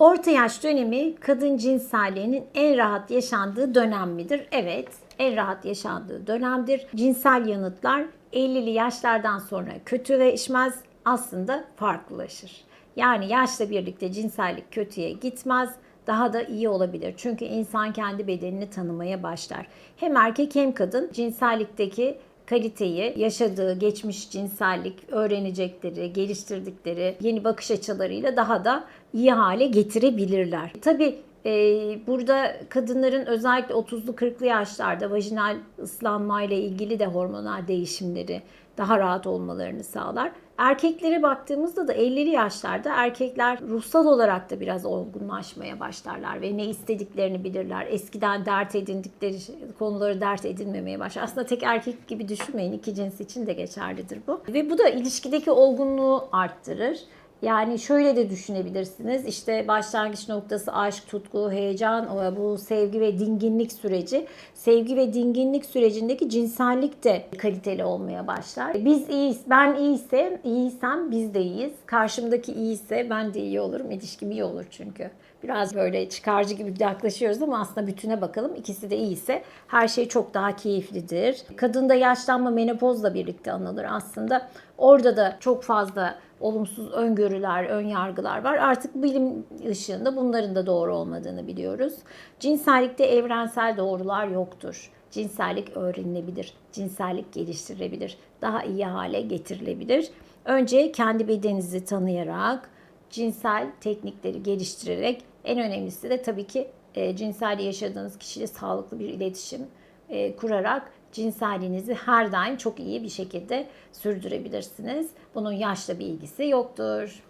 Orta yaş dönemi kadın cinselliğinin en rahat yaşandığı dönem midir? Evet, en rahat yaşandığı dönemdir. Cinsel yanıtlar 50'li yaşlardan sonra kötüleşmez, aslında farklılaşır. Yani yaşla birlikte cinsellik kötüye gitmez, daha da iyi olabilir. Çünkü insan kendi bedenini tanımaya başlar. Hem erkek hem kadın cinsellikteki kaliteyi, yaşadığı geçmiş cinsellik, öğrenecekleri, geliştirdikleri yeni bakış açılarıyla daha da iyi hale getirebilirler. Tabii burada kadınların özellikle 30'lu 40'lı yaşlarda vajinal ıslanmayla ilgili de hormonal değişimleri daha rahat olmalarını sağlar. Erkeklere baktığımızda da 50'li yaşlarda erkekler ruhsal olarak da biraz olgunlaşmaya başlarlar ve ne istediklerini bilirler. Eskiden dert edindikleri konuları dert edinmemeye başlar. Aslında tek erkek gibi düşünmeyin. iki cins için de geçerlidir bu. Ve bu da ilişkideki olgunluğu arttırır. Yani şöyle de düşünebilirsiniz. İşte başlangıç noktası aşk, tutku, heyecan, bu sevgi ve dinginlik süreci. Sevgi ve dinginlik sürecindeki cinsellik de kaliteli olmaya başlar. Biz iyiyiz, ben iyiysem, iyiysem biz de iyiyiz. Karşımdaki iyiyse ben de iyi olurum. İlişkim iyi olur çünkü. Biraz böyle çıkarcı gibi yaklaşıyoruz ama aslında bütüne bakalım. İkisi de iyiyse her şey çok daha keyiflidir. Kadında yaşlanma menopozla birlikte anılır aslında. Orada da çok fazla olumsuz öngörüler, ön yargılar var. Artık bilim ışığında bunların da doğru olmadığını biliyoruz. Cinsellikte evrensel doğrular yoktur. Cinsellik öğrenilebilir, cinsellik geliştirilebilir, daha iyi hale getirilebilir. Önce kendi bedeninizi tanıyarak, cinsel teknikleri geliştirerek, en önemlisi de tabii ki e, cinsel yaşadığınız kişiyle sağlıklı bir iletişim e, kurarak cinselliğinizi her daim çok iyi bir şekilde sürdürebilirsiniz. Bunun yaşla bir ilgisi yoktur.